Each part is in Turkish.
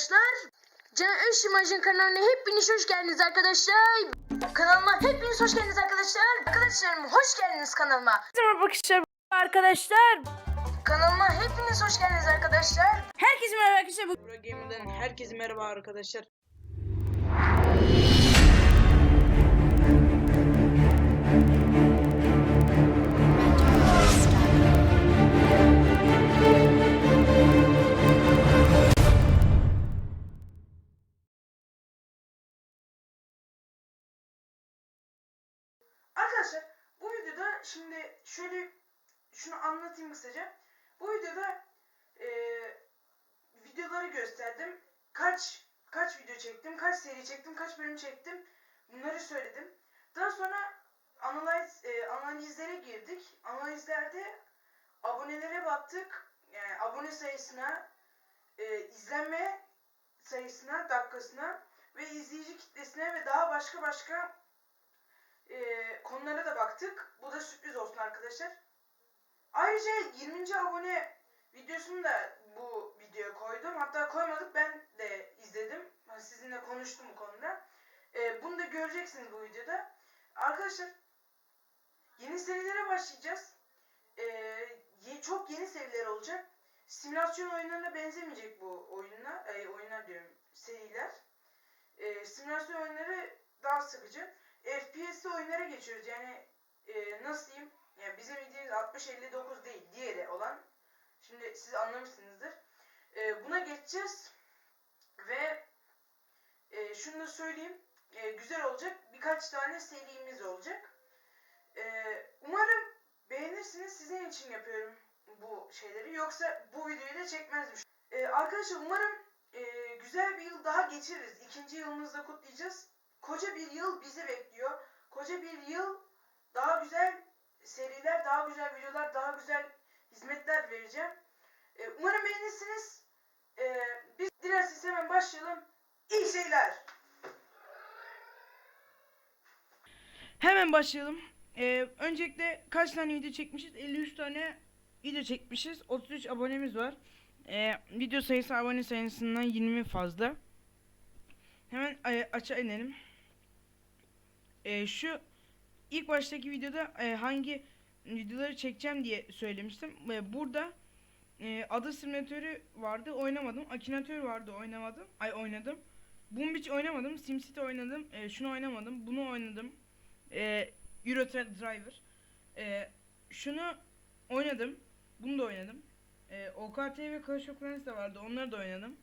arkadaşlar. Can Özsımaz'ın kanalına hepiniz hoş geldiniz arkadaşlar. Kanalıma hepiniz hoş geldiniz arkadaşlar. Arkadaşlarım hoş geldiniz kanalıma. Merhaba arkadaşlar. Arkadaşlar. Kanalıma hepiniz hoş geldiniz arkadaşlar. Herkese merhaba arkadaşlar. Bu Pro Gamer'dan herkese merhaba arkadaşlar. Arkadaşlar bu videoda şimdi şöyle şunu anlatayım kısaca. Bu videoda eee, videoları gösterdim. Kaç kaç video çektim, kaç seri çektim, kaç bölüm çektim. Bunları söyledim. Daha sonra analiz eee, analizlere girdik. Analizlerde abonelere baktık. Yani abone sayısına, eee, izlenme sayısına, dakikasına ve izleyici kitlesine ve daha başka başka e, konulara da baktık. Bu da sürpriz olsun arkadaşlar. Ayrıca 20. abone videosunu da bu videoya koydum. Hatta koymadık ben de izledim. Hani Sizinle konuştum bu konuda. E, bunu da göreceksiniz bu videoda. Arkadaşlar yeni serilere başlayacağız. E, çok yeni seriler olacak. Simülasyon oyunlarına benzemeyecek bu oyunlar. E, oyunlar diyorum seriler. E, simülasyon oyunları daha sıkıcı. FPS oyunlara geçiyoruz. Yani e, nasıl diyeyim? Yani bizim bildiğimiz 60-59 değil. Diğeri olan. Şimdi siz anlamışsınızdır. E, buna geçeceğiz. Ve e, şunu da söyleyeyim. E, güzel olacak. Birkaç tane serimiz olacak. E, umarım beğenirsiniz. Sizin için yapıyorum bu şeyleri. Yoksa bu videoyu da çekmezdim. E, arkadaşlar umarım e, güzel bir yıl daha geçiririz. İkinci yılımızda kutlayacağız koca bir yıl bizi bekliyor. Koca bir yıl daha güzel seriler, daha güzel videolar, daha güzel hizmetler vereceğim. Ee, umarım beğenirsiniz. Ee, biz dilerseniz hemen başlayalım. İyi seyirler. hemen başlayalım. Ee, öncelikle kaç tane video çekmişiz? 53 tane video çekmişiz. 33 abonemiz var. Ee, video sayısı abone sayısından 20 fazla. Hemen e, aça inelim. Ee, şu ilk baştaki videoda e, hangi videoları çekeceğim diye söylemiştim. Ve burada e, adı simülatörü vardı oynamadım. Akinatör vardı oynamadım. Ay oynadım. Boom oynamadım. SimCity oynadım. E, şunu oynamadım. Bunu oynadım. E, Euro Truck Driver. E, şunu oynadım. Bunu da oynadım. E, OKT ve Clash of Clans de vardı. Onları da oynadım.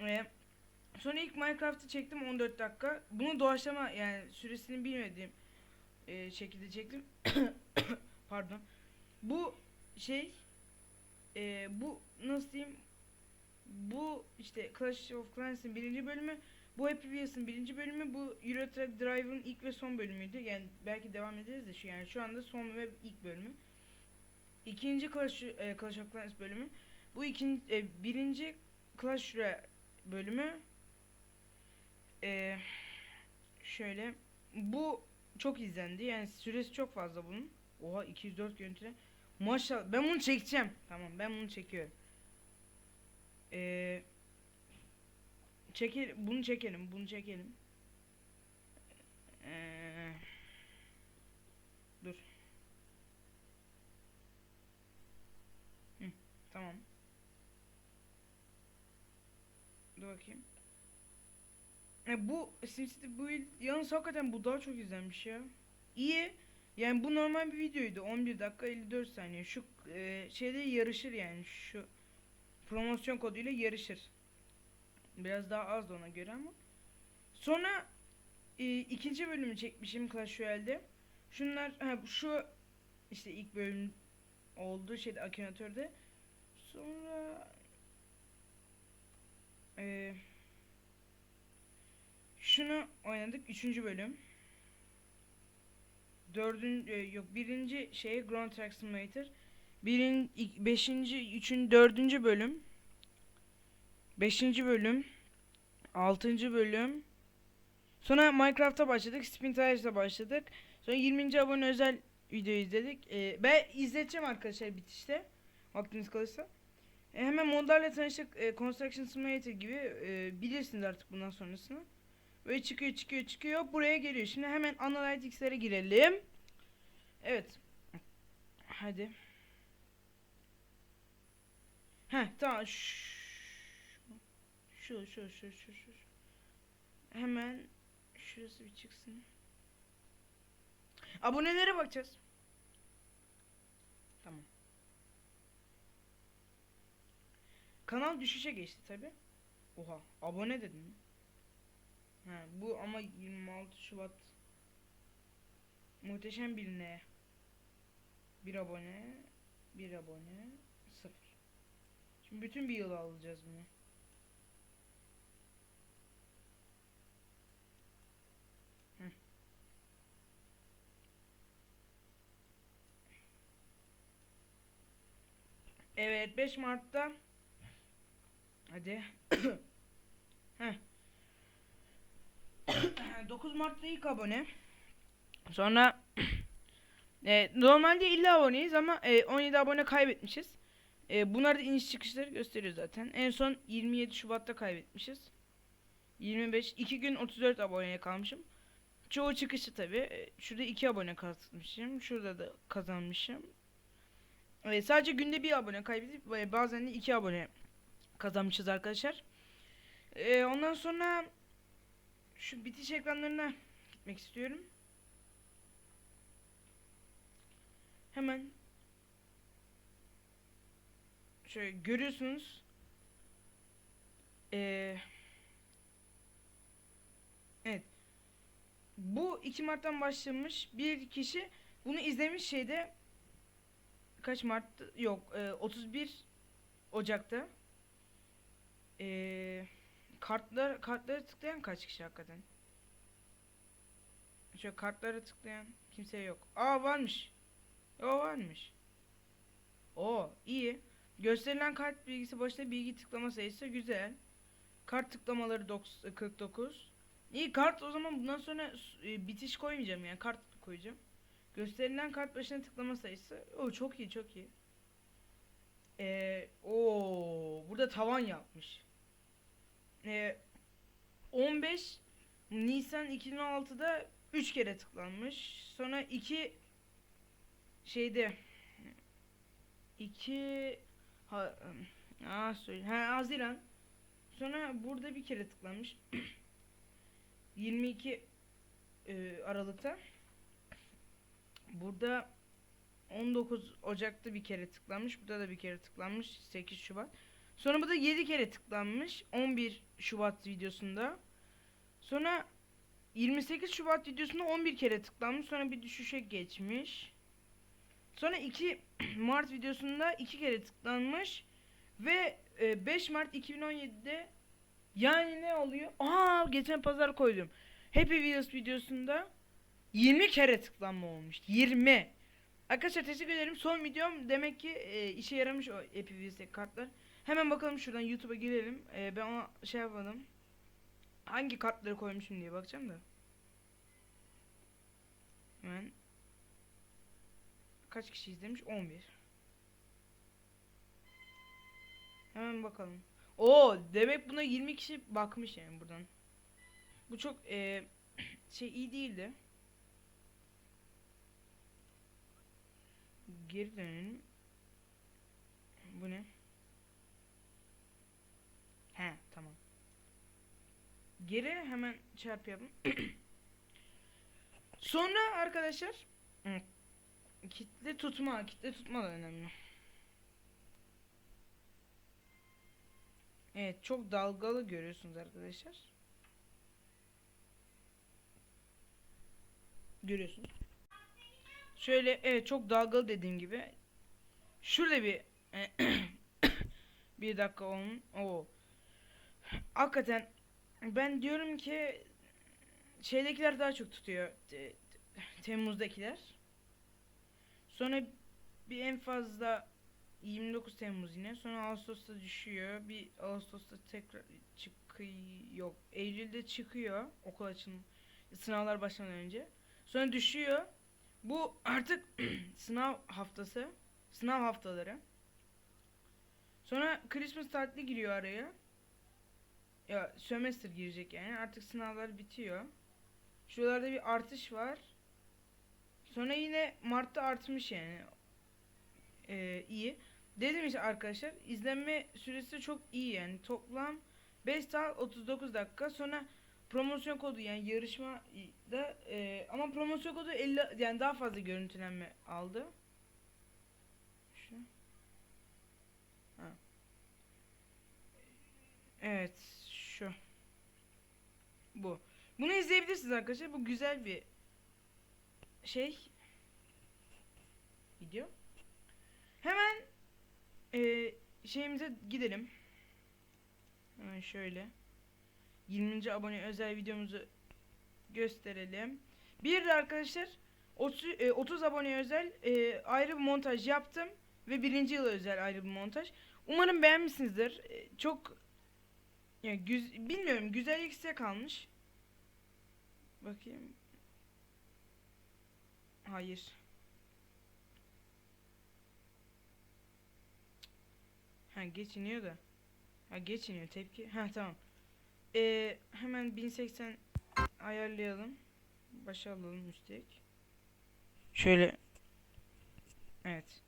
E, sonra ilk Minecraft'ı çektim 14 dakika. Bunu doğaçlama yani süresini bilmediğim e, şekilde çektim. Pardon. Bu şey e, bu nasıl diyeyim bu işte Clash of Clans'ın birinci bölümü bu Happy Wheels'ın birinci bölümü bu Euro Truck Drive'ın ilk ve son bölümüydü. Yani belki devam ederiz de şu yani şu anda son ve ilk bölümü. İkinci Clash, e, Clash of Clans bölümü. Bu ikinci e, birinci Clash Royale bölümü e, şöyle bu çok izlendi. Yani süresi çok fazla bunun. Oha 204 görüntüle. Maşallah ben bunu çekeceğim. Tamam ben bunu çekiyorum. Ee, çekelim bunu çekelim bunu çekelim. Ee, dur. Hı, tamam. Dur bakayım. E, bu SimCity Build yalnız hakikaten bu daha çok izlenmiş ya. İyi. Yani bu normal bir videoydu. 11 dakika 54 saniye. Şu e, şeyde yarışır yani şu promosyon koduyla yarışır. Biraz daha az da ona göre ama. Sonra e, ikinci bölümü çekmişim Clash Royale'de. Şunlar ha, şu işte ilk bölüm oldu şeyde Akinator'da. Sonra e, şunu oynadık. Üçüncü bölüm. Dördüncü yok birinci şey Ground Track Simulator. Birin, beşinci, üçün, dördüncü bölüm. Beşinci bölüm. Altıncı bölüm. Sonra Minecraft'a başladık. Spin Tires'la başladık. Sonra 20. abone özel video izledik. Ee, ben izleteceğim arkadaşlar bitişte. Vaktiniz kalırsa. E, hemen modlarla tanıştık. E, Construction Simulator gibi e, bilirsiniz artık bundan sonrasını. Böyle çıkıyor çıkıyor çıkıyor. Buraya geliyor. Şimdi hemen Analytics'lere girelim. Evet. Hadi. Heh tamam. Şu şu şu şu şu. Hemen şurası bir çıksın. Abonelere bakacağız. Tamam. Kanal düşüşe geçti tabi. Oha abone dedim. Ha, bu ama 26 Şubat muhteşem bir ne? Bir abone, bir abone, sıfır. Şimdi bütün bir yılı alacağız bunu. Evet 5 Mart'ta Hadi. Heh. 9 Mart'ta ilk abone. Sonra e, normalde 50 aboneyiz ama e, 17 abone kaybetmişiz. E, bunlar da iniş çıkışları gösteriyor zaten. En son 27 Şubat'ta kaybetmişiz. 25 2 gün 34 aboneye kalmışım. Çoğu çıkışı tabi. E, şurada 2 abone kazanmışım. Şurada da kazanmışım. E, sadece günde bir abone kaybedip e, bazen de 2 abone kazanmışız arkadaşlar. E, ondan sonra şu bitiş ekranlarına gitmek istiyorum. Hemen şöyle görüyorsunuz. Ee, evet. Bu 2 Mart'tan başlamış bir kişi bunu izlemiş şeyde kaç Mart yok e, 31 Ocak'ta e, kartlar kartlara tıklayan kaç kişi hakikaten? Şöyle kartlara tıklayan kimse yok. Aa varmış. O varmış. O iyi. Gösterilen kart bilgisi başına bilgi tıklama sayısı güzel. Kart tıklamaları 9 49. İyi kart o zaman bundan sonra e, bitiş koymayacağım yani kart koyacağım. Gösterilen kart başına tıklama sayısı. O çok iyi çok iyi. Ee, o burada tavan yapmış. Ee, 15 Nisan 2016'da 3 kere tıklanmış. Sonra 2 şeyde 2 ha, aa, söyle. Ha, Haziran. Sonra burada bir kere tıklanmış. 22 e, Aralık'ta. Burada 19 Ocak'ta bir kere tıklanmış. Burada da bir kere tıklanmış. 8 Şubat. Sonra burada 7 kere tıklanmış. 11 Şubat videosunda. Sonra 28 Şubat videosunda 11 kere tıklanmış. Sonra bir düşüşe geçmiş. Sonra 2 Mart videosunda 2 kere tıklanmış. Ve e, 5 Mart 2017'de yani ne oluyor? Aa geçen pazar koydum. Happy Wheels videosunda 20 kere tıklanma olmuş. 20. Arkadaşlar teşekkür ederim. Son videom demek ki e, işe yaramış o Happy Wheels'teki kartlar. Hemen bakalım şuradan YouTube'a girelim. E, ben ona şey yapmadım. Hangi kartları koymuşum diye bakacağım da. Hemen kaç kişi izlemiş? 11. Hemen bakalım. Oo, demek buna 20 kişi bakmış yani buradan. Bu çok e, şey iyi değildi. Geri. Bu ne? He, tamam. Geri hemen çarp yapın. Sonra arkadaşlar kitle tutma, kitle tutma da önemli. Evet, çok dalgalı görüyorsunuz arkadaşlar. Görüyorsunuz. Şöyle evet çok dalgalı dediğim gibi. Şurada bir bir dakika onun. O. Hakikaten ben diyorum ki şeydekiler daha çok tutuyor. Te- Temmuz'dakiler. Sonra bir en fazla 29 Temmuz yine. Sonra Ağustos'ta düşüyor. Bir Ağustos'ta tekrar çıkıyor. Eylül'de çıkıyor. Okul açılım. Sınavlar başlamadan önce. Sonra düşüyor. Bu artık sınav haftası. Sınav haftaları. Sonra Christmas tatili giriyor araya. Ya sömestr girecek yani. Artık sınavlar bitiyor. Şuralarda bir artış var. Sonra yine Mart'ta artmış yani. Ee, iyi. Dedim işte arkadaşlar izlenme süresi çok iyi yani. Toplam 5 saat 39 dakika. Sonra promosyon kodu yani yarışma da e, ama promosyon kodu 50 yani daha fazla görüntülenme aldı. Şu. Ha. Evet. Bu. Bunu izleyebilirsiniz arkadaşlar. Bu güzel bir şey. Video. Hemen e, şeyimize gidelim. Hemen şöyle. 20. abone özel videomuzu gösterelim. Bir de arkadaşlar 30, e, 30 abone özel e, ayrı bir montaj yaptım ve birinci yıla özel ayrı bir montaj. Umarım beğenmişsinizdir. E, çok yani güz, bilmiyorum güzellik size kalmış. Bakayım. Hayır. Ha geçiniyor da. Ha geçiniyor tepki. Ha tamam. Ee, hemen 1080 ayarlayalım. Başa alalım üstteki. Şöyle. Evet.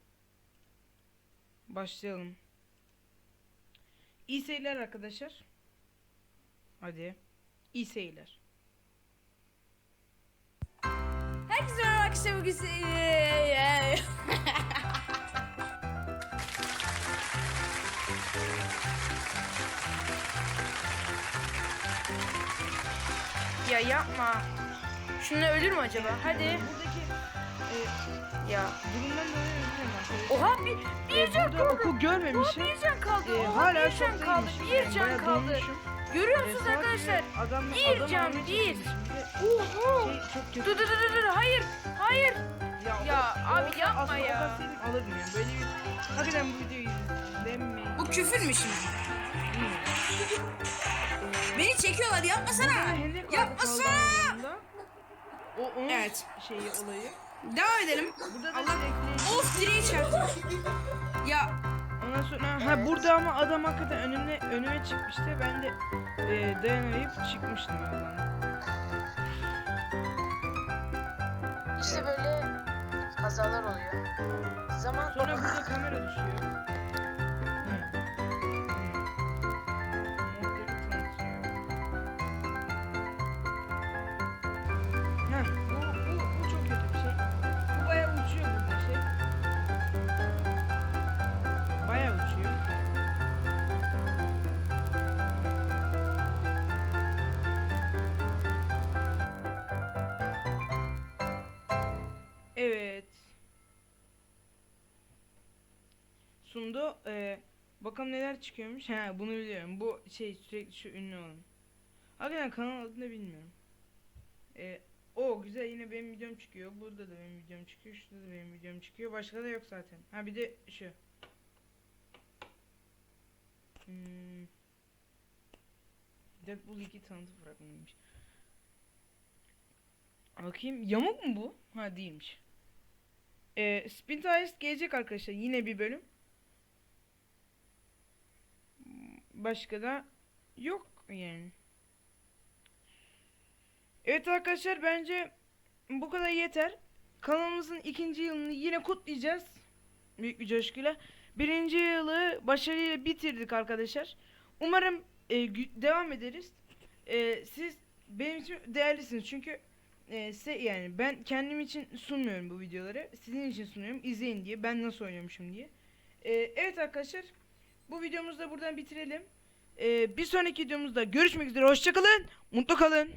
Başlayalım. İyi seyirler arkadaşlar. Hadi. İyi seyirler. Herkese merhaba arkadaşlar bugün Ya yapma. Şunu ölür mü acaba? Hadi. Buradaki e, Ya. durumdan dolayı üzülüyorum arkadaşlar. Oha bir, bir Ee, can burada kaldı. okul görmemişim. Bir can kaldı. Ee, Oha hala bir can çok kaldı. değilmişim. Bir Yani can bayağı kaldı. dolmuşum. Görüyor musunuz arkadaşlar? gibi Adam, Bir adam can, almaya bir. Bir de. Şey çok kötü. Dur dur dur dur hayır. Hayır. Ya, o- abi o- yapma aslında ya. O yani. Böyle bir... Hakikaten bu videoyu izlemeyin. Bu küfür mü şimdi? Beni çekiyorlar yapmasana. Yapmasana. yanında. O onun Evet. şeyi olayı. Devam edelim. Burada da Allah- sürekli... Of direği çarptı. Ya Ondan sonra ha burada ama adam hakikaten önüme önüme çıkmıştı. Ben de e, dayanamayıp çıkmıştım yoldan. İşte böyle kazalar oluyor. Zaman Sonra burada kamera düşüyor. Sundu. Ee, bakalım neler çıkıyormuş. Ha bunu biliyorum. Bu şey sürekli şu ünlü olan. Hakikaten kanal adını bilmiyorum. Ee, o güzel yine benim videom çıkıyor. Burada da benim videom çıkıyor. Şurada da benim videom çıkıyor. Başka da yok zaten. Ha bir de şu. Hmm. Deadpool 2 tanıtı fragmanıymış. Bakayım yamuk mu bu? Ha değilmiş. Ee, Spin Tires gelecek arkadaşlar. Yine bir bölüm. Başka da yok yani. Evet arkadaşlar bence bu kadar yeter. Kanalımızın ikinci yılını yine kutlayacağız. Büyük bir coşkuyla. Birinci yılı başarıyla bitirdik arkadaşlar. Umarım e, devam ederiz. E, siz benim için değerlisiniz çünkü e, size yani ben kendim için sunmuyorum bu videoları. Sizin için sunuyorum. İzleyin diye. Ben nasıl oynuyormuşum diye. E, evet arkadaşlar. Bu videomuzu da buradan bitirelim. E, bir sonraki videomuzda görüşmek üzere. Hoşçakalın. Mutlu kalın.